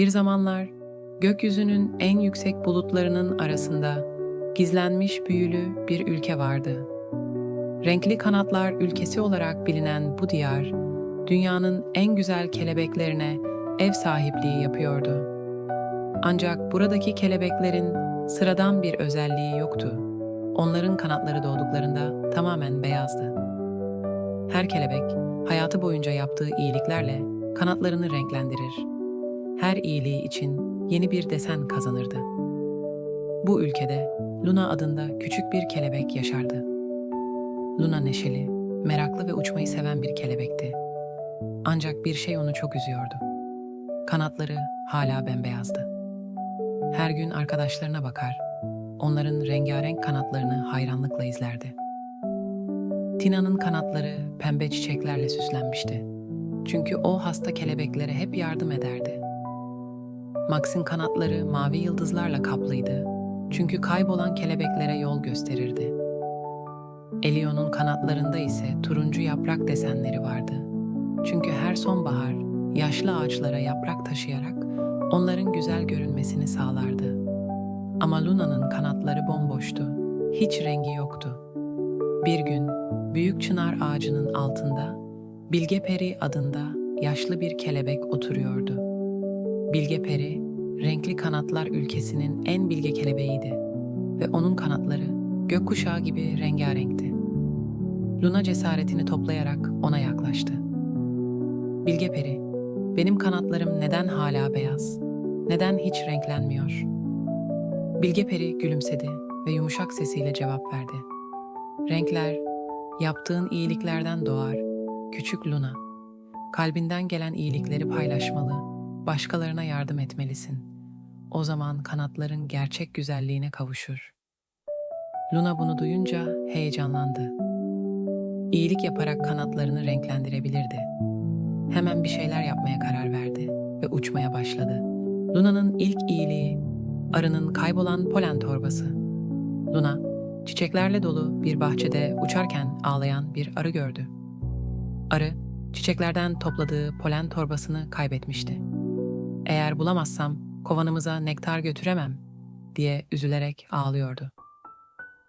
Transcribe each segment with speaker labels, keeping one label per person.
Speaker 1: Bir zamanlar gökyüzünün en yüksek bulutlarının arasında gizlenmiş büyülü bir ülke vardı. Renkli kanatlar ülkesi olarak bilinen bu diyar, dünyanın en güzel kelebeklerine ev sahipliği yapıyordu. Ancak buradaki kelebeklerin sıradan bir özelliği yoktu. Onların kanatları doğduklarında tamamen beyazdı. Her kelebek hayatı boyunca yaptığı iyiliklerle kanatlarını renklendirir. Her iyiliği için yeni bir desen kazanırdı. Bu ülkede Luna adında küçük bir kelebek yaşardı. Luna neşeli, meraklı ve uçmayı seven bir kelebekti. Ancak bir şey onu çok üzüyordu. Kanatları hala bembeyazdı. Her gün arkadaşlarına bakar, onların rengarenk kanatlarını hayranlıkla izlerdi. Tina'nın kanatları pembe çiçeklerle süslenmişti. Çünkü o hasta kelebeklere hep yardım ederdi. Max'in kanatları mavi yıldızlarla kaplıydı. Çünkü kaybolan kelebeklere yol gösterirdi. Elion'un kanatlarında ise turuncu yaprak desenleri vardı. Çünkü her sonbahar yaşlı ağaçlara yaprak taşıyarak onların güzel görünmesini sağlardı. Ama Luna'nın kanatları bomboştu. Hiç rengi yoktu. Bir gün büyük çınar ağacının altında Bilge Peri adında yaşlı bir kelebek oturuyordu. Bilge Peri, renkli kanatlar ülkesinin en bilge kelebeğiydi ve onun kanatları gökkuşağı gibi rengarenkti. Luna cesaretini toplayarak ona yaklaştı. Bilge Peri, benim kanatlarım neden hala beyaz? Neden hiç renklenmiyor? Bilge Peri gülümsedi ve yumuşak sesiyle cevap verdi. Renkler, yaptığın iyiliklerden doğar, küçük Luna. Kalbinden gelen iyilikleri paylaşmalı, başkalarına yardım etmelisin. O zaman kanatların gerçek güzelliğine kavuşur. Luna bunu duyunca heyecanlandı. İyilik yaparak kanatlarını renklendirebilirdi. Hemen bir şeyler yapmaya karar verdi ve uçmaya başladı. Luna'nın ilk iyiliği, arının kaybolan polen torbası. Luna, çiçeklerle dolu bir bahçede uçarken ağlayan bir arı gördü. Arı, çiçeklerden topladığı polen torbasını kaybetmişti. Eğer bulamazsam kovanımıza nektar götüremem diye üzülerek ağlıyordu.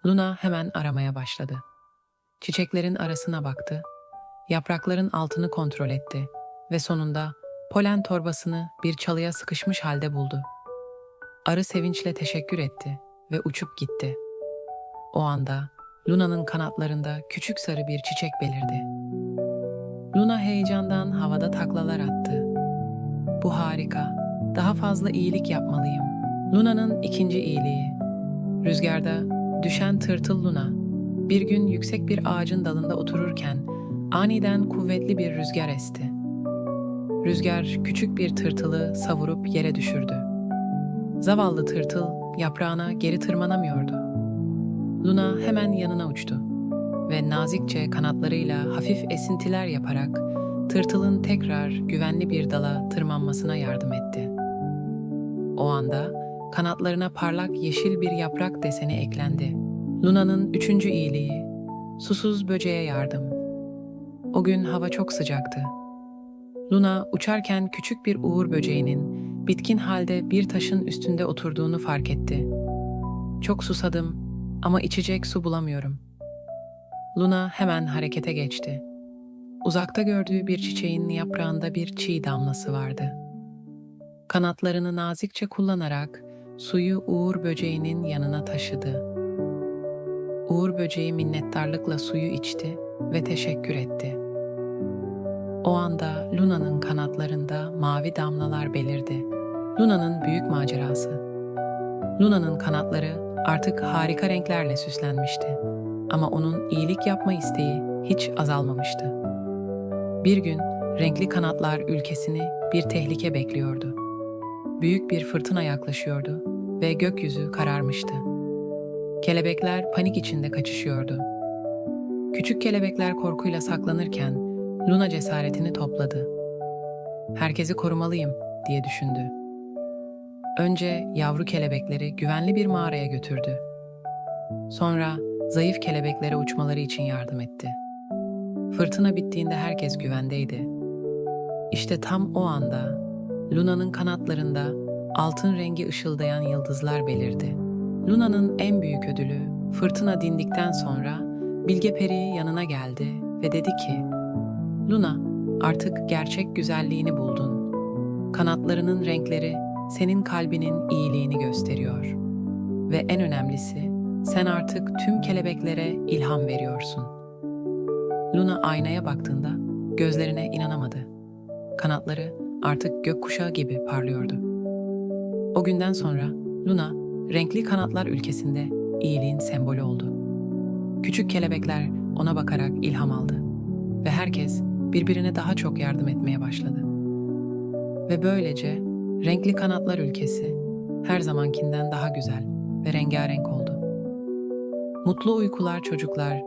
Speaker 1: Luna hemen aramaya başladı. Çiçeklerin arasına baktı, yaprakların altını kontrol etti ve sonunda polen torbasını bir çalıya sıkışmış halde buldu. Arı sevinçle teşekkür etti ve uçup gitti. O anda Luna'nın kanatlarında küçük sarı bir çiçek belirdi. Luna heyecandan havada taklalar attı. Bu harika. Daha fazla iyilik yapmalıyım. Luna'nın ikinci iyiliği. Rüzgarda düşen tırtıl Luna. Bir gün yüksek bir ağacın dalında otururken aniden kuvvetli bir rüzgar esti. Rüzgar küçük bir tırtılı savurup yere düşürdü. Zavallı tırtıl yaprağına geri tırmanamıyordu. Luna hemen yanına uçtu ve nazikçe kanatlarıyla hafif esintiler yaparak tırtılın tekrar güvenli bir dala tırmanmasına yardım etti. O anda kanatlarına parlak yeşil bir yaprak deseni eklendi. Luna'nın üçüncü iyiliği, susuz böceğe yardım. O gün hava çok sıcaktı. Luna uçarken küçük bir uğur böceğinin bitkin halde bir taşın üstünde oturduğunu fark etti. Çok susadım ama içecek su bulamıyorum. Luna hemen harekete geçti. Uzakta gördüğü bir çiçeğin yaprağında bir çiğ damlası vardı. Kanatlarını nazikçe kullanarak suyu Uğur böceğinin yanına taşıdı. Uğur böceği minnettarlıkla suyu içti ve teşekkür etti. O anda Luna'nın kanatlarında mavi damlalar belirdi. Luna'nın büyük macerası. Luna'nın kanatları artık harika renklerle süslenmişti. Ama onun iyilik yapma isteği hiç azalmamıştı. Bir gün renkli kanatlar ülkesini bir tehlike bekliyordu. Büyük bir fırtına yaklaşıyordu ve gökyüzü kararmıştı. Kelebekler panik içinde kaçışıyordu. Küçük kelebekler korkuyla saklanırken Luna cesaretini topladı. Herkesi korumalıyım diye düşündü. Önce yavru kelebekleri güvenli bir mağaraya götürdü. Sonra zayıf kelebeklere uçmaları için yardım etti. Fırtına bittiğinde herkes güvendeydi. İşte tam o anda Luna'nın kanatlarında altın rengi ışıldayan yıldızlar belirdi. Luna'nın en büyük ödülü fırtına dindikten sonra Bilge Peri yanına geldi ve dedi ki Luna artık gerçek güzelliğini buldun. Kanatlarının renkleri senin kalbinin iyiliğini gösteriyor. Ve en önemlisi sen artık tüm kelebeklere ilham veriyorsun. Luna aynaya baktığında gözlerine inanamadı. Kanatları artık gökkuşağı gibi parlıyordu. O günden sonra Luna, renkli kanatlar ülkesinde iyiliğin sembolü oldu. Küçük kelebekler ona bakarak ilham aldı ve herkes birbirine daha çok yardım etmeye başladı. Ve böylece renkli kanatlar ülkesi her zamankinden daha güzel ve rengarenk oldu. Mutlu uykular çocuklar,